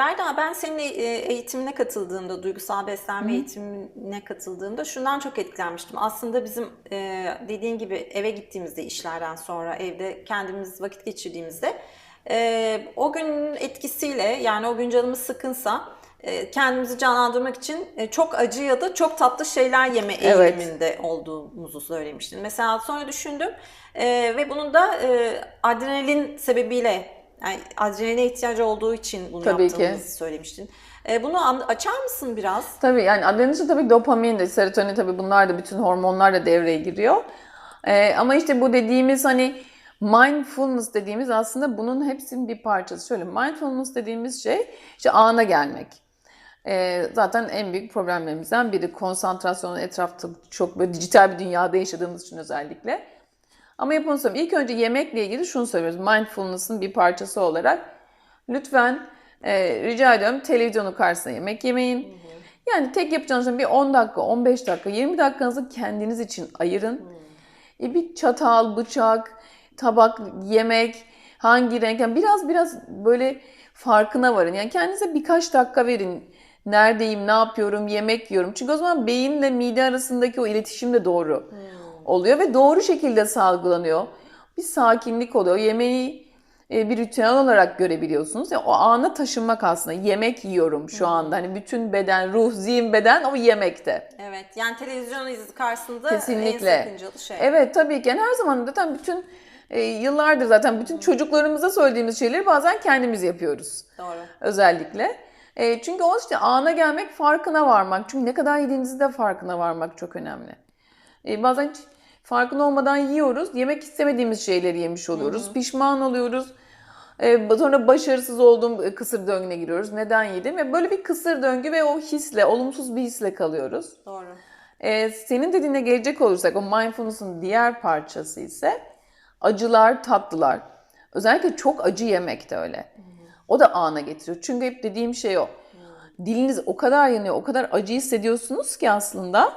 verdi ama ben senin e, eğitimine katıldığımda, duygusal beslenme eğitimine katıldığımda şundan çok etkilenmiştim. Aslında bizim e, dediğin gibi eve gittiğimizde işlerden sonra evde kendimiz vakit geçirdiğimizde e, o günün etkisiyle yani o gün canımız sıkınsa kendimizi canlandırmak için çok acı ya da çok tatlı şeyler yeme Evet. eğiliminde olduğumuzu söylemiştin. Mesela sonra düşündüm ve bunun da adrenalin sebebiyle yani adrenaline ihtiyacı olduğu için bunu Tabii ki. yaptığımızı söylemiştin. E, bunu açar mısın biraz? Tabii yani adrenalin için tabii dopamin de, serotonin tabii bunlar da bütün hormonlar da devreye giriyor. Ee, ama işte bu dediğimiz hani mindfulness dediğimiz aslında bunun hepsinin bir parçası. Şöyle mindfulness dediğimiz şey işte ana gelmek. Ee, zaten en büyük problemlerimizden biri konsantrasyon etrafta çok böyle dijital bir dünyada yaşadığımız için özellikle. Ama yapın söyleyeyim. İlk önce yemekle ilgili şunu söylüyoruz. Mindfulness'ın bir parçası olarak lütfen e, rica ediyorum televizyonun karşısına yemek yemeyin. Yani tek yapacağınız şey bir 10 dakika, 15 dakika, 20 dakikanızı kendiniz için ayırın. E, bir çatal, bıçak, tabak, yemek, hangi renk, yani biraz biraz böyle farkına varın. Yani kendinize birkaç dakika verin. Neredeyim, ne yapıyorum, yemek yiyorum. Çünkü o zaman beyinle mide arasındaki o iletişim de doğru oluyor ve doğru şekilde salgılanıyor. Bir sakinlik oluyor. Yemeği e, bir ritüel olarak görebiliyorsunuz. Yani o ana taşınmak aslında. Yemek yiyorum şu anda. Hani bütün beden, ruh, zihin, beden o yemekte. Evet. Yani televizyon iz- karşısında Kesinlikle. en sakıncalı şey. Evet tabii ki. Yani her zaman zaten bütün e, yıllardır zaten bütün çocuklarımıza söylediğimiz şeyleri bazen kendimiz yapıyoruz. Doğru. Özellikle. E, çünkü o işte ana gelmek, farkına varmak. Çünkü ne kadar yediğinizi de farkına varmak çok önemli. E, bazen hiç farkında olmadan yiyoruz. Yemek istemediğimiz şeyleri yemiş oluyoruz. Pişman oluyoruz. E, sonra başarısız olduğum e, kısır döngüne giriyoruz. Neden yedim? Ve böyle bir kısır döngü ve o hisle, olumsuz bir hisle kalıyoruz. Doğru. Ee, senin dediğine gelecek olursak o mindfulness'ın diğer parçası ise acılar, tatlılar. Özellikle çok acı yemek de öyle. O da ana getiriyor. Çünkü hep dediğim şey o. Diliniz o kadar yanıyor, o kadar acı hissediyorsunuz ki aslında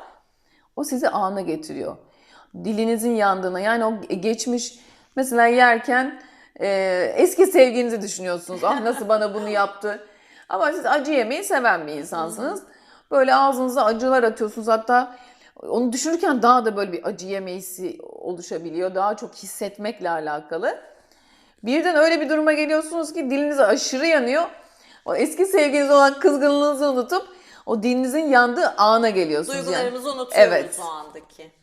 o sizi ana getiriyor. Dilinizin yandığına yani o geçmiş mesela yerken e, eski sevginizi düşünüyorsunuz. Ah nasıl bana bunu yaptı. Ama siz acı yemeyi seven bir insansınız. Böyle ağzınıza acılar atıyorsunuz. Hatta onu düşünürken daha da böyle bir acı yeme hissi oluşabiliyor. Daha çok hissetmekle alakalı. Birden öyle bir duruma geliyorsunuz ki diliniz aşırı yanıyor. O eski sevginiz olan kızgınlığınızı unutup o dilinizin yandığı ana geliyorsunuz. yani. Duygularımızı unutuyoruz Evet. o andaki.